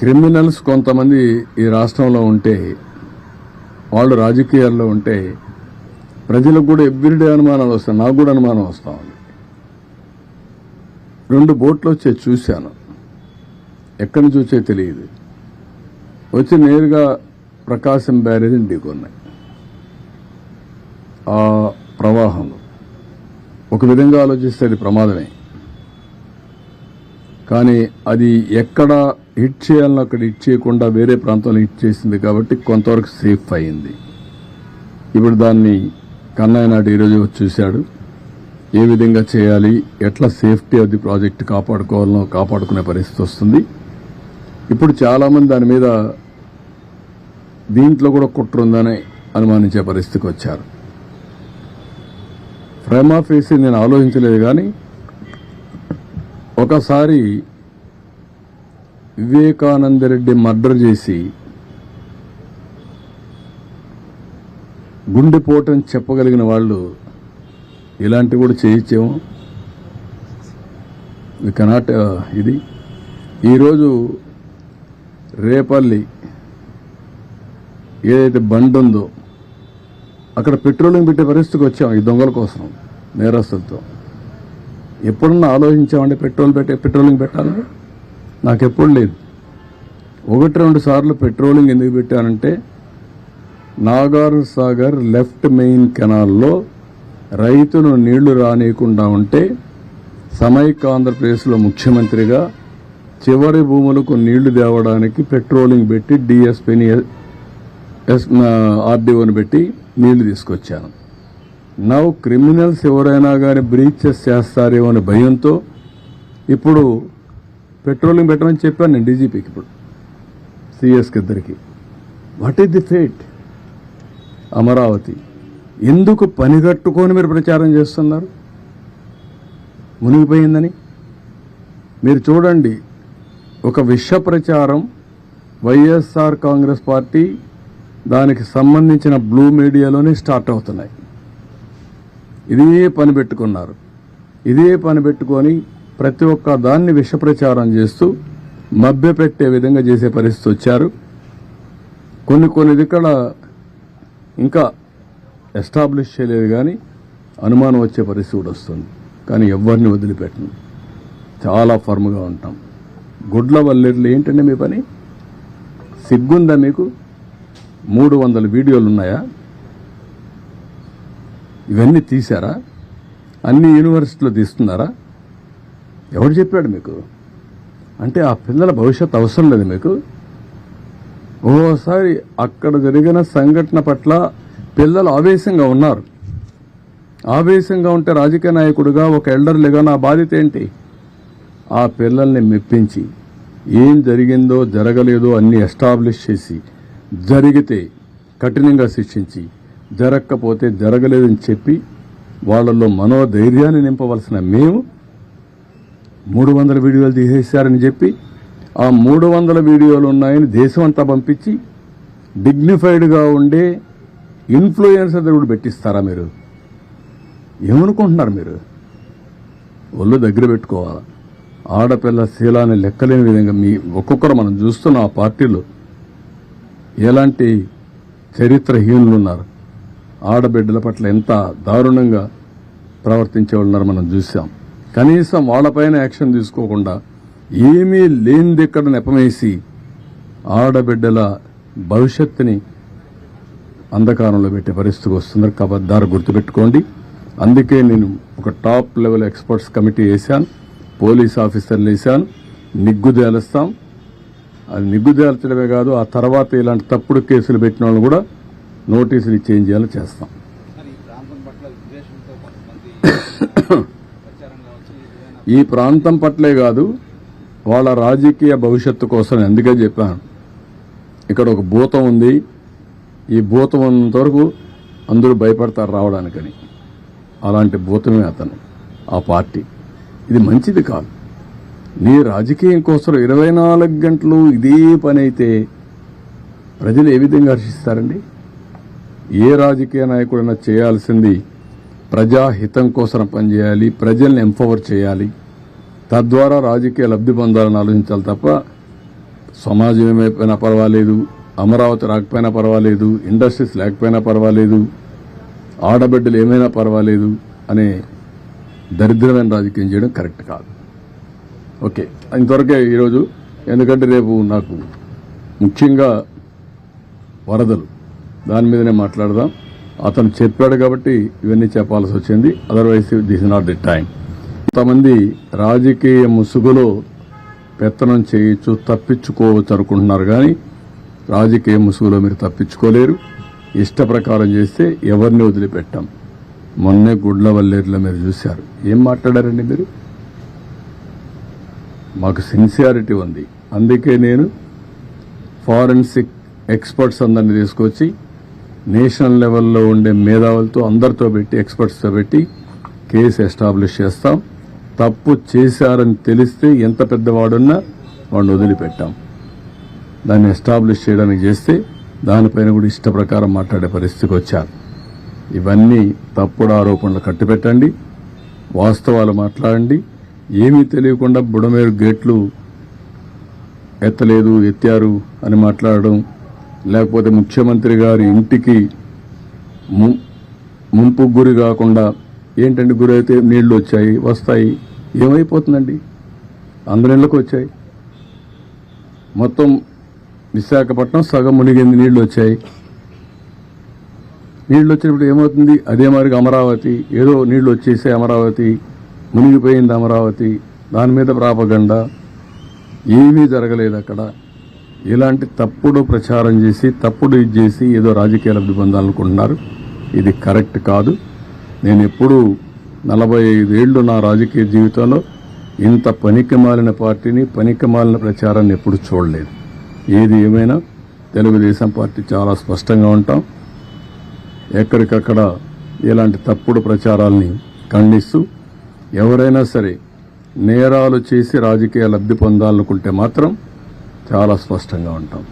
Criminals కొంతమంది ఈ రాష్ట్రంలో ఉంటే వాళ్ళు రాజకీయాల్లో ఉంటే ప్రజలకు కూడా ఎవ్రీడే అనుమానాలు వస్తాయి. నాకు కూడా అనుమానం వస్తూ ఉంది. రెండు బోట్లు వచ్చే చూశాను. ఎక్కడి నుంచి వచ్చే తెలియదు. వచ్చి నేరుగా ప్రకాశం బ్యారేజీని ఢీకొన్నాయి. ఆ ప్రవాహంలో ఒక విధంగా ఆలోచిస్తే అది ప్రమాదమే. కానీ అది ఎక్కడ హిట్ చేయాలని అక్కడ హిట్ చేయకుండా వేరే ప్రాంతంలో హిట్ చేసింది కాబట్టి కొంతవరకు సేఫ్ అయింది. ఇప్పుడు దాన్ని కన్నయ్య నాటి ఈరోజు వచ్చి చూశాడు. ఏ విధంగా చేయాలి ఎట్లా సేఫ్టీ అది ప్రాజెక్ట్ కాపాడుకోవాలనో కాపాడుకునే పరిస్థితి వస్తుంది. ఇప్పుడు చాలామంది దాని మీద దీంట్లో కూడా కుట్ర ఉందని అనుమానించే పరిస్థితికి వచ్చారు. ఫ్రేమ్ ఆఫ్ వేసి నేను ఆలోచించలేదు కానీ ఒకసారి వివేకానందరెడ్డి మర్డర్ చేసి గుండెపోటని చెప్పగలిగిన వాళ్ళు ఇలాంటివి కూడా చేయించాము. వి కెనాట్ ఇది. ఈరోజు రేపల్లి ఏదైతే బండ్ ఉందో అక్కడ పెట్రోలింగ్ పెట్టే పరిస్థితికి వచ్చాం ఈ దొంగల కోసం నేరస్తులతో. ఎప్పుడన్నా ఆలోచించామండి పెట్రోల్ పెట్టే పెట్రోలింగ్ పెట్టాలని నాకు ఎప్పుడు లేదు. ఒకటి రెండు సార్లు పెట్రోలింగ్ ఎందుకు పెట్టానంటే నాగార్ సాగర్ లెఫ్ట్ మెయిన్ కెనాల్లో రైతును నీళ్ళు రానియకుండా ఉంటే సమైక్య ఆంధ్రప్రదేశ్లో ముఖ్యమంత్రిగా చివరి భూములకు నీళ్ళు తేవడానికి పెట్రోలింగ్ పెట్టి డిఎస్పీని ఎస్ ఆర్డీఓని పెట్టి నీళ్ళు తీసుకొచ్చాను. నవ్ క్రిమినల్స్ ఎవరైనా కానీ బ్రీచెస్ చేస్తారేమో అనే భయంతో ఇప్పుడు పెట్రోలింగ్ పెట్టమని చెప్పాను నేను డీజీపీకి ఇప్పుడు. సిఎస్కి ఇద్దరికి. What is the fate Amaravati. ఎందుకు పనిగట్టుకొని మీరు ప్రచారం చేస్తున్నారు? మునిగిపోయిందని? మీరు చూడండి ఒక విష ప్రచారం వైఎస్ఆర్ కాంగ్రెస్ పార్టీ దానికి సంబంధించిన బ్లూ మీడియాలోనే స్టార్ట్ అవుతున్నాయి. ఇదే పని పెట్టుకున్నారు. ఇదే పని పెట్టుకొని ప్రతి ఒక్క దాన్ని విష ప్రచారం చేస్తూ మభ్యపెట్టే విధంగా చేసే పరిస్థితి వచ్చారు. కొన్ని కొన్ని ఇక్కడ ఇంకా ఎస్టాబ్లిష్ చేయలేదు కానీ అనుమానం వచ్చే పరిస్థితి కూడా వస్తుంది. కానీ ఎవరిని వదిలిపెట్టను. చాలా ఫర్మ్గా ఉంటాం. గుడ్ల వల్లెర్లు ఏంటండి మీ పని? సిగ్గుందా మీకు? మూడు వందల వీడియోలు ఉన్నాయా? ఇవన్నీ తీశారా? అన్ని యూనివర్సిటీలో తీస్తున్నారా? ఎవడు చెప్పాడు మీకు? అంటే ఆ పిల్లల భవిష్యత్ అవసరం లేదు మీకు? ఓసారి అక్కడ జరిగిన సంఘటన పట్ల పిల్లలు ఆవేశంగా ఉన్నారు. ఆవేశంగా ఉంటే రాజకీయ నాయకుడిగా ఒక ఎల్డర్లుగా నా బాధ్యత ఏంటి? ఆ పిల్లల్ని మెప్పించి ఏం జరిగిందో జరగలేదో అన్ని ఎస్టాబ్లిష్ చేసి జరిగితే కఠినంగా శిక్షించి జరగకపోతే జరగలేదని చెప్పి వాళ్ళల్లో మనోధైర్యాన్ని నింపవలసిన మేము మూడు వందల వీడియోలు తీసేశారని చెప్పి ఆ మూడు వందల వీడియోలు ఉన్నాయని దేశం అంతా పంపించి డిగ్నిఫైడ్గా ఉండే ఇన్ఫ్లుయెన్సర్ కూడా పెట్టిస్తారా మీరు? ఏమనుకుంటున్నారు మీరు? ఒళ్ళు దగ్గర పెట్టుకోవాలి? ఆడపిల్ల శీలాన్ని లెక్కలేని విధంగా మీ ఒక్కొక్కరు మనం చూస్తున్న ఆ పార్టీలో ఎలాంటి చరిత్రహీనులు ఉన్నారు? ఆడబిడ్డల పట్ల ఎంత దారుణంగా ప్రవర్తించే వాళ్ళు ఉన్నారు మనం చూసాం కనీసం వాళ్ళపైన యాక్షన్ తీసుకోకుండా ఏమీ లేనిది ఇక్కడ నెపమేసి ఆడబిడ్డల భవిష్యత్తుని అంధకారంలో పెట్టే పరిస్థితికి వస్తున్నారు. కాబట్టి దారి గుర్తుపెట్టుకోండి. అందుకే నేను ఒక టాప్ లెవెల్ ఎక్స్పర్ట్స్ కమిటీ వేశాను. పోలీస్ ఆఫీసర్లు వేశాను. నిగ్గుదేలుస్తాం అది నిగ్గుదేల్చడమే కాదు ఆ తర్వాత ఇలాంటి తప్పుడు కేసులు పెట్టిన వాళ్ళు కూడా నోటీసులు చేంజ్ చేయాలని చేస్తాం. ఈ ప్రాంతం పట్ల కాదు వాళ్ళ రాజకీయ భవిష్యత్తు కోసం అందుకే చెప్పాను. ఇక్కడ ఒక భూతం ఉంది. ఈ భూతం ఉన్నంత వరకు అందరూ భయపడతారు రావడానికని. అలాంటి భూతమే అతను ఆ పార్టీ. ఇది మంచిది కాదు. నీ రాజకీయం కోసం ఇరవై నాలుగు గంటలు ఇదే పని అయితే ప్రజలు ఏ విధంగా హర్షిస్తారండి? ఏ రాజకీయ నాయకుడైనా చేయాల్సింది ప్రజాహితం కోసం పనిచేయాలి ప్రజల్ని ఎంపవర్ చేయాలి. తద్వారా రాజకీయ లబ్ధి పొందాలని ఆలోచించాలి తప్ప సమాజం ఏమైపోయినా పర్వాలేదు అమరావతి రాకపోయినా పర్వాలేదు ఇండస్ట్రీస్ లేకపోయినా పర్వాలేదు ఆడబిడ్డలు ఏమైనా పర్వాలేదు అనే దరిద్రమైన రాజకీయం చేయడం కరెక్ట్ కాదు. ఓకే ఇంతవరకే ఈరోజు ఎందుకంటే రేపు నాకు ముఖ్యంగా వరదలు. దాని మీదనే మాట్లాడదాం. అతను చెప్పాడు కాబట్టి ఇవన్నీ చెప్పాల్సి వచ్చింది. Otherwise this not the time కొంతమంది రాజకీయ ముసుగులో పెత్తనం చేయొచ్చు తప్పించుకోవచ్చు అనుకుంటున్నారు కానీ రాజకీయ ముసుగులో మీరు తప్పించుకోలేరు. ఇష్ట ప్రకారం చేస్తే ఎవరిని వదిలిపెట్టాం? మొన్నే గుడ్ల వల్లేరులో మీరు చూశారు. ఏం మాట్లాడారండి మీరు? మాకు సిన్సియారిటీ ఉంది. అందుకే నేను ఫారెన్సిక్ ఎక్స్పర్ట్స్ అందరిని తీసుకొచ్చి నేషనల్ లెవెల్లో ఉండే మేధావులతో అందరితో పెట్టి ఎక్స్పర్ట్స్తో పెట్టి కేసు ఎస్టాబ్లిష్ చేస్తాం. తప్పు చేశారని తెలిస్తే ఎంత పెద్దవాడున్నా వాడిని వదిలిపెట్టాం. దాన్ని ఎస్టాబ్లిష్ చేయడానికి చేస్తే దానిపైన కూడా ఇష్ట ప్రకారం మాట్లాడే పరిస్థితికి వచ్చారు ఇవన్నీ తప్పుడు ఆరోపణలు కట్టిపెట్టండి. వాస్తవాలు మాట్లాడండి. ఏమీ తెలియకుండా బుడమేరు గేట్లు ఎత్తలేదు ఎత్తారు అని మాట్లాడడం లేకపోతే ముఖ్యమంత్రి గారి ఇంటికి ము- ముంపు గురి కాకుండా ఏంటంటే గురి అయితే నీళ్ళు వచ్చాయి వస్తాయి ఏమైపోతుందండి? అందరి వచ్చాయి. మొత్తం విశాఖపట్నం సగం మునిగింది నీళ్ళు వచ్చాయి. నీళ్ళు వచ్చినప్పుడు ఏమవుతుంది? అదే మాదిరిగా అమరావతి ఏదో నీళ్ళు వచ్చేసే అమరావతి మునిగిపోయింది అమరావతి దాని మీద ప్రాపగండ. ఏమీ జరగలేదు అక్కడ. ఇలాంటి తప్పుడు ప్రచారం చేసి తప్పుడు ఇది చేసి ఏదో రాజకీయ లబ్ధి పొందాలనుకుంటున్నారు ఇది కరెక్ట్ కాదు. నేను ఎప్పుడూ నలభై ఐదేళ్ళు నా రాజకీయ జీవితంలో ఇంత పనికి మాలిన పార్టీని పనికి మాలిన ప్రచారాన్ని ఎప్పుడు చూడలేదు. ఏది ఏమైనా తెలుగుదేశం పార్టీ చాలా స్పష్టంగా ఉంటాం. ఎక్కడికక్కడ ఇలాంటి తప్పుడు ప్రచారాల్ని ఖండిస్తూ ఎవరైనా సరే నేరాలు చేసి రాజకీయ లబ్ధి పొందాలనుకుంటే మాత్రం చాలా స్పష్టంగా ఉంటాం.